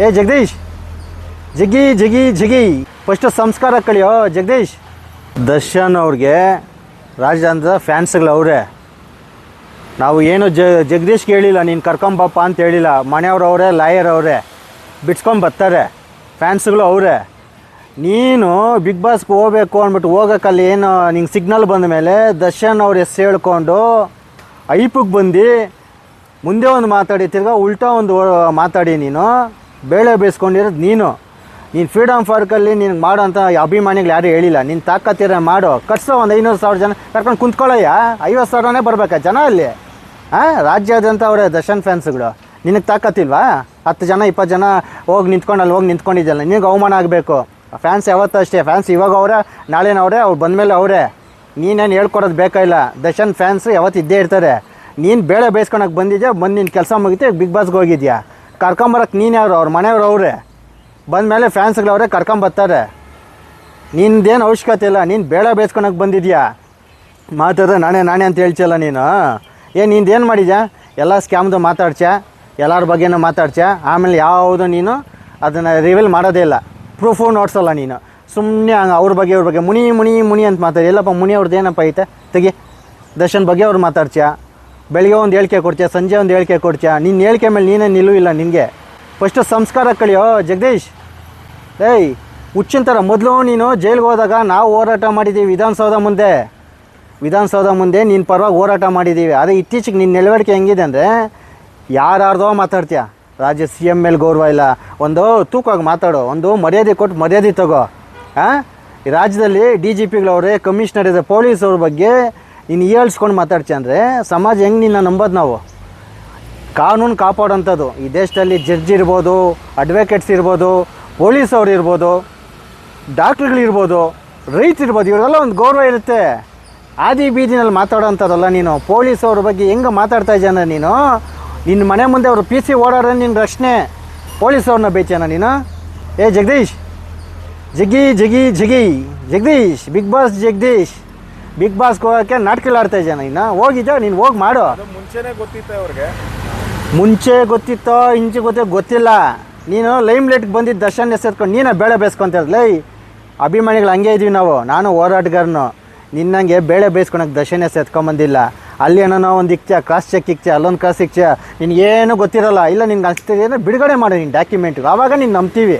ಏ, ಜಗದೀಶ್! ಜಿಗಿ, ಜಗಿ ಜಗಿ! ಫಸ್ಟ್ ಸಂಸ್ಕಾರ ಕಳಿಯೋ ಜಗದೀಶ್! ದರ್ಶನ್ ಅವ್ರಿಗೆ ರಾಜಧಾನದ ಫ್ಯಾನ್ಸ್ಗಳು ಅವರೇ. ನಾವು ಏನು ಜ ಜಗದೀಶ್ಗೆ ಹೇಳಿಲ್ಲ ನೀನು ಕರ್ಕೊಂಬಪ್ಪ ಅಂತ ಹೇಳಿಲ್ಲ. ಮನೆಯವ್ರು ಅವರೇ ಲಾಯರ್ ಅವರೇ. ಬಿಡ್ಸ್ಕೊಂಡು ಬರ್ತಾರೆ. ಫ್ಯಾನ್ಸ್ಗಳು ಅವರೇ. ನೀನು ಬಿಗ್ ಬಾಸ್ಗೆ ಹೋಗ್ಬೇಕು ಅಂದ್ಬಿಟ್ಟು ಹೋಗೋಕ್ಕಲ್ಲಿ ಏನು, ನಿಂಗೆ ಸಿಗ್ನಲ್ ಬಂದ ಮೇಲೆ ದರ್ಶನ್ ಅವ್ರ ಹೆಸರು ಹೇಳ್ಕೊಂಡು ಐಪಿಗೆ ಬಂದು ಮುಂದೆ ಒಂದು ಮಾತಾಡಿ, ತಿರ್ಗಾ ಉಲ್ಟಾ ಒಂದು ಮಾತಾಡಿ ನೀನು. ಬೇಳೆ ಬೇಯಿಸ್ಕೊಂಡಿರೋದು ನೀನು. ನೀನು ಫ್ರೀಡಮ್ ಪಾರ್ಕಲ್ಲಿ ನಿನಗೆ ಮಾಡೋ ಅಂತ ಅಭಿಮಾನಿಗಳು ಯಾರೂ ಹೇಳಿಲ್ಲ. ನೀನು ತಾಕತ್ತಿರ ಮಾಡು. ಕಟ್ಸೋ ಒಂದು ಐನೂರು ಸಾವಿರ ಜನ ಕರ್ಕೊಂಡು ಕುಂತ್ಕೊಳ್ಳಯ್ಯ. ಐವತ್ತು ಸಾವಿರನೇ ಬರಬೇಕಾ ಜನ ಅಲ್ಲಿ? ಹಾಂ ರಾಜ್ಯಾದ್ಯಂತ ಅವರೇ ದರ್ಶನ್ ಫ್ಯಾನ್ಸ್ಗಳು ನಿನಗೆ ತಾಕತ್ತಿಲ್ವಾ? ಹತ್ತು ಜನ, ಇಪ್ಪತ್ತು ಜನ ಹೋಗಿ ನಿಂತ್ಕೊಂಡು ಅಲ್ಲಿ ಹೋಗಿ ನಿಂತ್ಕೊಂಡಿದ್ದಲ್ಲ ನಿನಗೆ ಅವಮಾನ ಆಗಬೇಕು. ಫ್ಯಾನ್ಸ್ ಯಾವತ್ತೂ ಅಷ್ಟೇ. ಫ್ಯಾನ್ಸ್ ಇವಾಗ ಅವರೇ ನಾಳೆನವರೇ ಅವ್ರು ಬಂದಮೇಲೆ ಅವರೇ. ನೀನೇನು ಹೇಳ್ಕೊಡೋದು ಬೇಕಾಗಿಲ್ಲ ದರ್ಶನ್ ಫ್ಯಾನ್ಸ್ ಯಾವತ್ತು ಇದ್ದೇ ಇರ್ತಾರೆ. ನೀನು ಬೇಳೆ ಬೇಯಿಸ್ಕೊಳಕ್ಕೆ ಬಂದಿದ್ಯಾ? ಬಂದು ನಿನ್ನ ಕೆಲಸ ಮುಗಿತು ಬಿಗ್ ಬಾಸ್ಗೆ ಹೋಗಿದ್ಯಾ? ಕರ್ಕೊಂಬರಕ್ಕೆ ನೀನು ಯಾರು ಅವ್ರ ಮನೆಯವ್ರು ಅವರೇ. ಬಂದಮೇಲೆ ಫ್ಯಾನ್ಸ್ಗಳವ್ರೆ ಕರ್ಕೊಂಬರ್ತಾರೆ. ನಿಂದೇನು ಅವಶ್ಯಕತೆ ಇಲ್ಲ, ನೀನು ಬೇಳೆ ಬೇಯಿಸ್ಕೊಳಕ್ಕೆ ಬಂದಿದ್ಯಾ? ಮಾತಾಡ್ರೆ ನಾನೇ ನಾನೇ ಅಂತ ಹೇಳ್ತಿಯಲ್ಲ ನೀನು ಏನು ನಿಂದೇನು ಮಾಡಿದ್ಯಾ? ಎಲ್ಲ ಸ್ಕ್ಯಾಮ್ದು ಮಾತಾಡ್ಸ್ಯಾ ಎಲ್ಲರ ಬಗ್ಗೆನೂ ಮಾತಾಡ್ಸ್ಯಾ ಆಮೇಲೆ ಯಾವುದು ನೀನು? ಅದನ್ನು ರಿವೀಲ್ ಮಾಡೋದೇ ಇಲ್ಲ. ಪ್ರೂಫು ನೋಡ್ಸಲ್ಲ ನೀನು. ಸುಮ್ಮನೆ ಹಂಗೆ ಅವ್ರ ಬಗ್ಗೆ ಅವ್ರ ಬಗ್ಗೆ ಮುನಿ ಮುನಿ ಮುನಿ ಅಂತ ಮಾತಾಡಿ. ಎಲ್ಲಪ್ಪ ಮುನಿ ಅವ್ರದ್ದು ಏನಪ್ಪ ಐತೆ? ತೆಗಿ. ದರ್ಶನ್ ಬಗ್ಗೆ ಅವ್ರು ಮಾತಾಡ್ಚ ಬೆಳಿಗ್ಗೆ ಒಂದು ಹೇಳಿಕೆ ಕೊಡ್ತೀಯ, ಸಂಜೆ ಒಂದು ಹೇಳಿಕೆ ಕೊಡ್ತೀಯ? ನಿನ್ನ ಹೇಳಿಕೆ ಮೇಲೆ ನೀನೇ ನಿಲ್ಲುವಿಲ್ಲ ನಿನಗೆ. ಫಸ್ಟು ಸಂಸ್ಕಾರ ಕಳಿಯೋ ಜಗದೀಶ್. ಏಯ್, ಹುಚ್ಚಿನ ಥರ ಮೊದಲು ನೀನು ಜೈಲಿಗೆ ಹೋದಾಗ ನಾವು ಹೋರಾಟ ಮಾಡಿದ್ದೀವಿ ವಿಧಾನಸೌಧ ಮುಂದೆ. ವಿಧಾನಸೌಧ ಮುಂದೆ ನಿನ್ನ ಪರವಾಗಿ ಹೋರಾಟ ಮಾಡಿದ್ದೀವಿ ಅದೇ ಇತ್ತೀಚೆಗೆ ನಿನ್ನ ನಿಲುವಳಿಕೆ ಹೆಂಗಿದೆ ಅಂದರೆ ಯಾರ್ಯಾರ್ದೋ ಮಾತಾಡ್ತೀಯ. ರಾಜ್ಯ ಸಿ ಎಂ ಮೇಲೆ ಗೌರವ ಇಲ್ಲ. ಒಂದು ತೂಕವಾಗಿ ಮಾತಾಡು, ಒಂದು ಮರ್ಯಾದೆ ಕೊಟ್ಟು ಮರ್ಯಾದೆ ತಗೋ. ಹಾಂ ರಾಜ್ಯದಲ್ಲಿ ಡಿ ಜಿ ಪಿಗಳವ್ರೆ ಕಮಿಷನರ್ ಇದೆ ಪೊಲೀಸ್ ಅವ್ರ ಬಗ್ಗೆ ನೀನು ಏಳ್ಸ್ಕೊಂಡು ಮಾತಾಡ್ತೀಯ ಅಂದರೆ ಸಮಾಜ ಹೆಂಗೆ ನಿನ್ನ ನಂಬೋದು ನಾವು? ಕಾನೂನು ಕಾಪಾಡೋಂಥದ್ದು. ಈ ದೇಶದಲ್ಲಿ ಜಡ್ಜ್ ಇರ್ಬೋದು ಅಡ್ವೊಕೇಟ್ಸ್ ಇರ್ಬೋದು ಪೊಲೀಸ್ ಅವ್ರು ಇರ್ಬೋದು ಡಾಕ್ಟ್ರುಗಳಿರ್ಬೋದು ರೈತರಿರ್ಬೋದು ಇವರೆಲ್ಲ ಒಂದು ಗೌರವ ಇರುತ್ತೆ. ಆದಿ ಬೀದಿನಲ್ಲಿ ಮಾತಾಡೋಂಥದ್ದಲ್ಲ ನೀನು. ಪೊಲೀಸ್ ಅವ್ರ ಬಗ್ಗೆ ಹೆಂಗೆ ಮಾತಾಡ್ತಾ ಇದ್ದಾನ ನೀನು? ನಿನ್ನ ಮನೆ ಮುಂದೆ ಅವರು ಪಿ ಸಿ ಓಡಾಡ್ರೆ ನಿನ್ನ ರಕ್ಷಣೆ. ಪೊಲೀಸ್ ಅವ್ರನ್ನ ಬೇಚಾನ ನೀನು? ಏ Jagadish! Jagi Jagi Jagi Jagadish! Bigg Boss Jagadish! Bigg ಬಾಸ್ಗೆ ಹೋಗೋಕ್ಕೆ ನಾಟ್ಕಲಾಡ್ತಾ ಇದ್ದಾನೆ ನೀನು? ಹೋಗಿದ್ದ ನೀನು ಹೋಗಿ ಮಾಡು. ಮುಂಚೆನೇ ಗೊತ್ತಿತ್ತೆ ಅವ್ರಿಗೆ. ಮುಂಚೆ ಗೊತ್ತಿತ್ತೋ ಇಂಚೆ ಗೊತ್ತೋ ಗೊತ್ತಿಲ್ಲ. ನೀನು ಲೈಮ್ ಲೈಟ್ಗೆ ಬಂದಿದ್ದ ದರ್ಶನ್ ಹೆಸರ್ಕೊಂಡು ನೀನೇ ಬೇಳೆ ಬೇಯಿಸ್ಕೊಂತ ಲೈ ಅಭಿಮಾನಿಗಳು ಹಂಗೆ ಇದೀವಿ ನಾವು. ನಾನು ಹೋರಾಟಗಾರನು. ನಿನ್ನಂಗೆ ಬೇಳೆ ಬೇಯಿಸ್ಕೊಳಕ್ಕೆ ದರ್ಶನ ಎತ್ಕೊಂಬಂದಿಲ್ಲ ಅಲ್ಲಿ ಏನೋ ಒಂದು ಇಕ್ಚ ಕ್ರಾಸ್ ಚೆಕ್ ಇಕ್ಚ ಅಲ್ಲೊಂದು ಕ್ರಾಸ್ ಇಕ್ಚ ನಿನ್ಗೇನು ಗೊತ್ತಿರಲ್ಲ. ಇಲ್ಲ ನಿನ್ಗೆ ಅನಿಸ್ತಿದೆ ಬಿಡುಗಡೆ ಮಾಡು ನಿನ್ನ ಡಾಕ್ಯುಮೆಂಟ್ ಆವಾಗ ನೀನು ನಂಬ್ತೀವಿ.